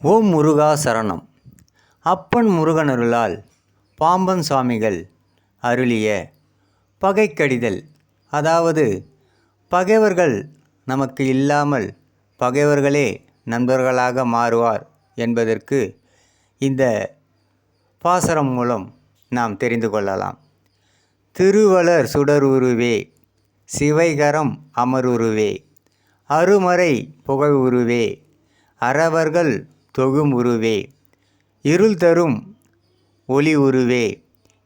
ஓம் முருகா சரணம். அப்பன் முருகனருளால் பாம்பன் சுவாமிகள் அருளிய பகைக்கடிதல். அதாவது பகைவர்கள் நமக்கு இல்லாமல் பகைவர்களே நண்பர்களாக மாறுவார் என்பதற்கு இந்த பாசரம் மூலம் நாம் தெரிந்து கொள்ளலாம். திருவளர் சுடருருவே சிவைகரம் அமருருவே அருமறை புகழுருவே அறவர்கள் தொகும் உருவே இருள் தரும் ஒளி உருவே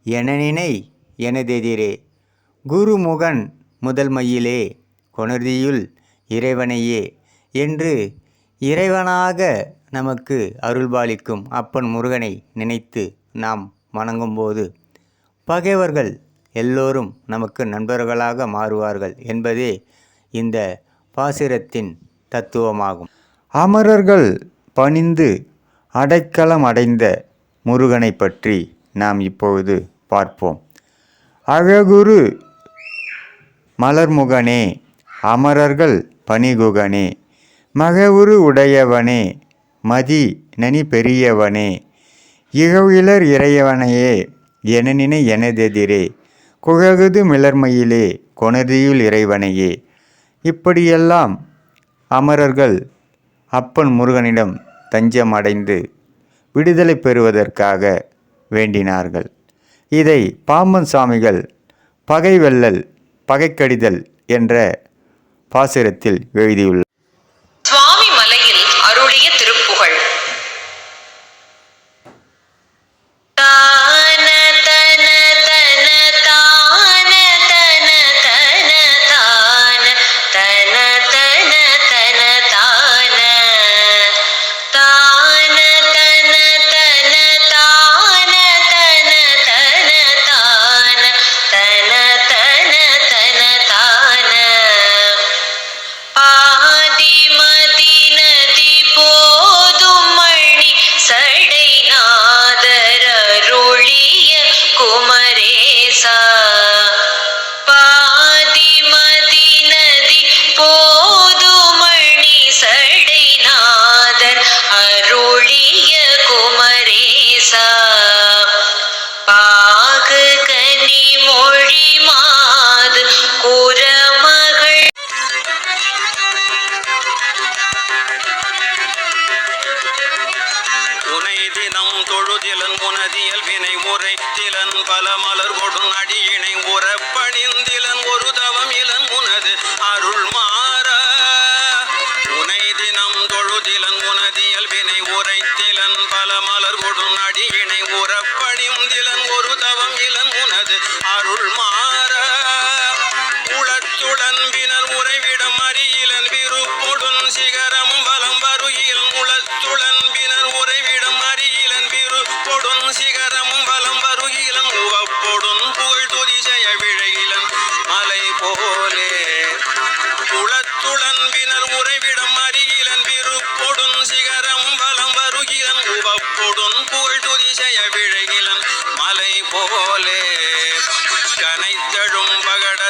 எனனினை எனதெதிரே. குருமுகன் முதல்மையிலே கொணர்தியுள் இறைவனையே என்று இறைவனாக நமக்கு அருள்பாலிக்கும் அப்பன் முருகனை நினைத்து நாம் வணங்கும்போது பகைவர்கள் எல்லோரும் நமக்கு நண்பர்களாக மாறுவார்கள் என்பதே இந்த பாசிரத்தின் தத்துவமாகும். அமரர்கள் பணிந்து அடைக்கலம் அடைந்த முருகனை பற்றி நாம் இப்பொழுது பார்ப்போம். அழகுரு மலர்முகனே அமரர்கள் பணிகுகனே மகவுரு உடையவனே மதி நனி பெரியவனே இகவிலர் இறையவனையே எனனினை எனதெதிரே குழகுது மிளர்மையிலே கொணதியுள் இறைவனையே. இப்படியெல்லாம் அமரர்கள் அப்பன் முருகனிடம் தஞ்சம் அடைந்து விடுதலை பெறுவதற்காக வேண்டினார்கள். இதை பாம்பன் சாமிகள் பகை வெல்லல் பகைக்கடிதல் என்ற பாசுரத்தில் எழுதியுள்ளார் சுவாமி மலையில் அருளிய திருப்புகழ். தினம் தொழுதிலன் உனதியல் வினை உரை திலன் பல மலர் கொடும் அடியினை உறப்பணிந்திலன் ஒரு தவம் இளன் உனது அருள் மாற. உனை தினம் தொழுதிலன் முனதியல் வினை உரை திலன் பல மலர் கொடும் அடியினை உறப்பணிந்திலன் ஒரு தவம் இளன் முனது அருள் மாற. உளத்துளன்பினர் உறைவிடம் அறியிலன் விருப்பொடுன் சிகர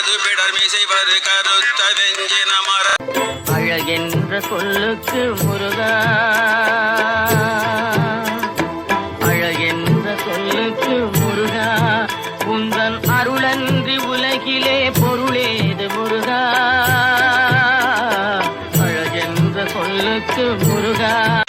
பகடது பிடர் மிசைவரு கருத்த வெஞ்சின மர அழகென்ற சொல்லுக்கு முருகா. அழகென்ற சொல்லுக்கு முருகா. உந்தன் அருளன்றி உலகிலே பொருளேது முருகா. அழகென்ற சொல்லுக்கு முருகா.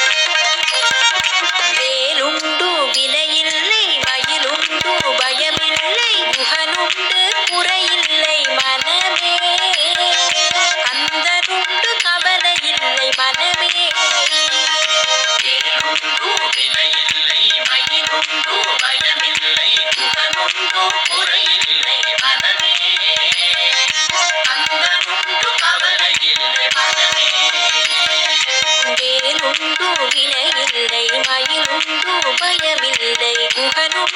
மயிலுண்டு பயமில்லை குகனுண்டு